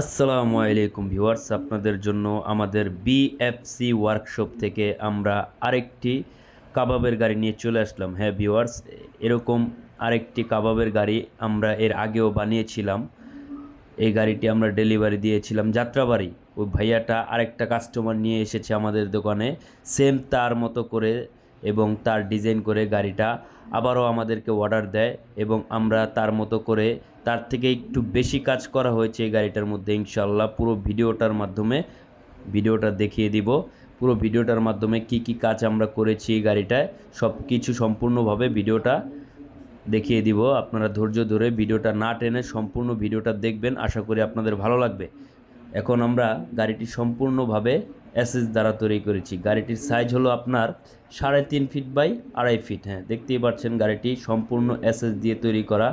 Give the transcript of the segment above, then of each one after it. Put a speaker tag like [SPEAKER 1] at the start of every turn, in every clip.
[SPEAKER 1] আসসালামু আলাইকুম ভিউয়ার্স, আপনাদের জন্য আমাদের বিএফসি ওয়ার্কশপ থেকে আমরা আরেকটি কাবাবের গাড়ি নিয়ে চলে আসলাম। হ্যাঁ ভিউয়ার্স, এরকম আরেকটি কাবাবের গাড়ি আমরা এর আগেও বানিয়েছিলাম। এই গাড়িটি আমরা ডেলিভারি দিয়েছিলাম যাত্রাবাড়ি। ওই ভাইয়াটা আরেকটা কাস্টমার নিয়ে এসেছে আমাদের দোকানে। সেম তার মতো করে এবং তার ডিজাইন করে গাড়িটা আবারও আমাদেরকে অর্ডার দেয় এবং আমরা তার মতো করে তার থেকে একটু বেশি কাজ করা হয়েছে এই গাড়িটার মধ্যে ইনশাল্লাহ পুরো ভিডিওটার মাধ্যমে ভিডিওটা দেখিয়ে দিব। পুরো ভিডিওটার মাধ্যমে কি কি কাজ আমরা করেছি এই গাড়িটায় সব কিছু সম্পূর্ণভাবে ভিডিওটা দেখিয়ে দিব। আপনারা ধৈর্য ধরে ভিডিওটা না টেনে সম্পূর্ণ ভিডিওটা দেখবেন। আশা করি আপনাদের ভালো লাগবে। এখন আমরা গাড়িটি সম্পূর্ণভাবে এসএস দ্বারা তৈরি করেছি। গাড়িটির সাইজ হলো আপনার সাড়ে তিন ফিট বাই আড়াই ফিট হ্যাঁ দেখতেই পাচ্ছেন গাড়িটি সম্পূর্ণ এসএস দিয়ে তৈরি করা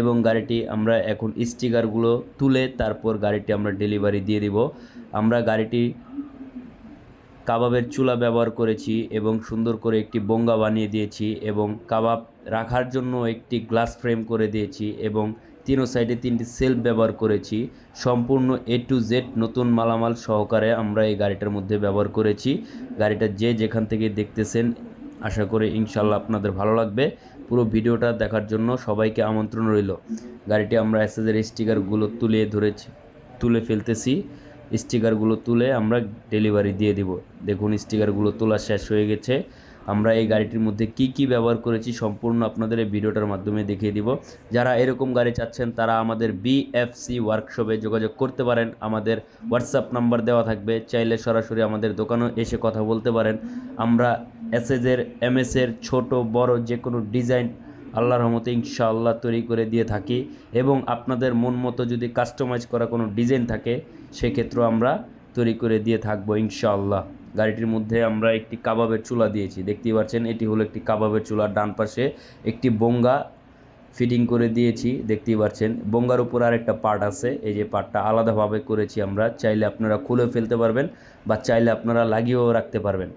[SPEAKER 1] এবং গাড়িটি আমরা এখন স্টিকারগুলো তুলে তারপর গাড়িটি আমরা ডেলিভারি দিয়ে দিব। আমরা গাড়িটি কাবাবের চুলা ব্যবহার করেছি এবং সুন্দর করে একটি বঙ্গা বানিয়ে দিয়েছি এবং কাবাব রাখার জন্য একটি গ্লাস ফ্রেম করে দিয়েছি এবং তিনো সাইডে তিনটি সেলফ ব্যবহার করেছি। সম্পূর্ণ এ টু জেড নতুন মালামাল সহকারে আমরা এই গাড়িটার মধ্যে ব্যবহার করেছি। গাড়িটা যে যেখান থেকে দেখতেছেন, আশা করি ইনশাল্লাহ আপনাদের ভালো লাগবে। পুরো ভিডিওটা দেখার জন্য সবাইকে আমন্ত্রণ রইল। গাড়িটি আমরা এসএসের স্টিকারগুলো তুলে ধরেছি, তুলে ফেলতেছি। স্টিকারগুলো তুলে আমরা ডেলিভারি দিয়ে দিব। দেখুন, স্টিকারগুলো তোলা শেষ হয়ে গেছে। আমরা এই গাড়িটির মধ্যে কি কি ব্যবহার করেছি সম্পূর্ণ আপনাদের এই ভিডিওটার মাধ্যমে দেখিয়ে দিব। যারা এরকম গাড়ি চাচ্ছেন, তারা আমাদের বিএফসি ওয়ার্কশপে যোগাযোগ করতে পারেন। আমাদের হোয়াটসঅ্যাপ নাম্বার দেওয়া থাকবে। চাইলে সরাসরি আমাদের দোকানে এসে কথা বলতে পারেন। আমরা এসএজের এমএসের ছোট, বড় যে কোনো ডিজাইন আল্লাহর রহমতে ইনশাআল্লাহ তৈরি করে দিয়ে থাকি। এবং আপনাদের মন মতো যদি কাস্টমাইজ করা কোনো ডিজাইন থাকে, সেক্ষেত্রেও আমরা তৈরি করে দিয়ে থাকব ইনশাআল্লাহ। গাড়িটির মধ্যে আমরা একটি কাবাবের চুলা দিয়েছি। দেখতেই পাচ্ছেন, এটি হলো একটি কাবাবের চুলার ডান পাশে একটি বঙ্গা ফিটিং করে দিয়েছি, দেখতেই পাচ্ছেন। বঙ্গার উপর আরেকটা পার্ট আছে, এই যে পার্টটা আলাদাভাবে করেছি আমরা। চাইলে আপনারা খুলে ফেলতে পারবেন বা চাইলে আপনারা লাগিয়েও রাখতে পারবেন।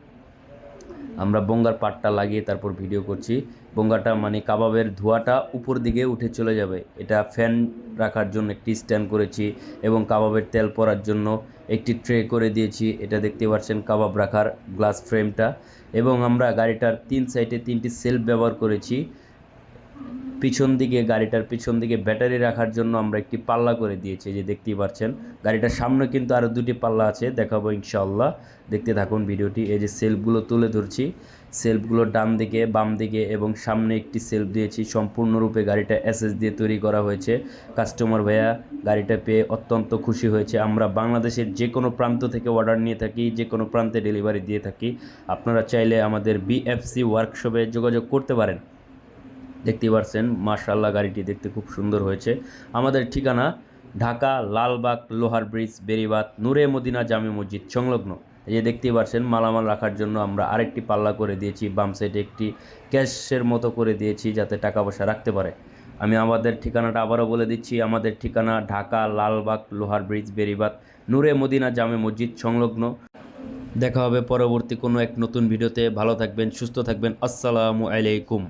[SPEAKER 1] আমরা বঙ্গার পাটটা লাগিয়ে তারপর ভিডিও করছি। বঙ্গাটা মানে কাবাবের ধোয়াটা উপর দিকে উঠে চলে যাবে। এটা ফ্যান রাখার জন্য একটি স্ট্যান্ড করেছি এবং কাবাবের তেল পরার জন্য একটি ট্রে করে দিয়েছি। এটা দেখতে পাচ্ছেন কাবাব রাখার গ্লাস ফ্রেমটা এবং আমরা গাড়িটার তিন সাইডে তিনটি সেলফ ব্যবহার করেছি। পিছন দিকে গাড়িটার পিছন দিকে ব্যাটারি রাখার জন্য আমরা একটি পাল্লা করে দিয়েছি যে দেখতেই পাচ্ছেন। গাড়িটার সামনে কিন্তু আরও দুটি পাল্লা আছে, দেখাবো ইনশাআল্লাহ। দেখতে থাকুন ভিডিওটি, এই যে সেলফগুলো তুলে ধরছি। সেলফগুলো ডান দিকে, বাম দিকে এবং সামনে একটি সেলফ দিয়েছি। সম্পূর্ণরূপে গাড়িটা এসএস দিয়ে তৈরি করা হয়েছে। কাস্টমার ভাইয়া গাড়িটা পেয়ে অত্যন্ত খুশি হয়েছে। আমরা বাংলাদেশের যে কোনো প্রান্ত থেকে অর্ডার নিয়ে থাকি যে কোনো প্রান্তে ডেলিভারি দিয়ে থাকি। আপনারা চাইলে আমাদের বিএফসি ওয়ার্কশপে যোগাযোগ করতে পারেন। দেখতেই পারছেন মার্শাল্লাহ গাড়িটি দেখতে খুব সুন্দর হয়েছে। আমাদের ঠিকানা ঢাকা লালবাগ লোহার ব্রিজ বেরিবাদ নূরে মদিনা জামে মসজিদ, সংলগ্ন। এই যে দেখতেই পারছেন, মালামাল রাখার জন্য আমরা আরেকটি পাল্লা করে দিয়েছি, বাম সাইডে একটি ক্যাশের মতো করে দিয়েছি যাতে টাকা পয়সা রাখতে পারে। আমি আমাদের ঠিকানাটা আবারও বলে দিচ্ছি, আমাদের ঠিকানা ঢাকা লালবাগ লোহার ব্রিজ বেরিবাদ নূরে মদিনা জামে মসজিদ, সংলগ্ন। দেখা হবে পরবর্তী কোনো এক নতুন ভিডিওতে। ভালো থাকবেন, সুস্থ থাকবেন। আসসালামু আলাইকুম।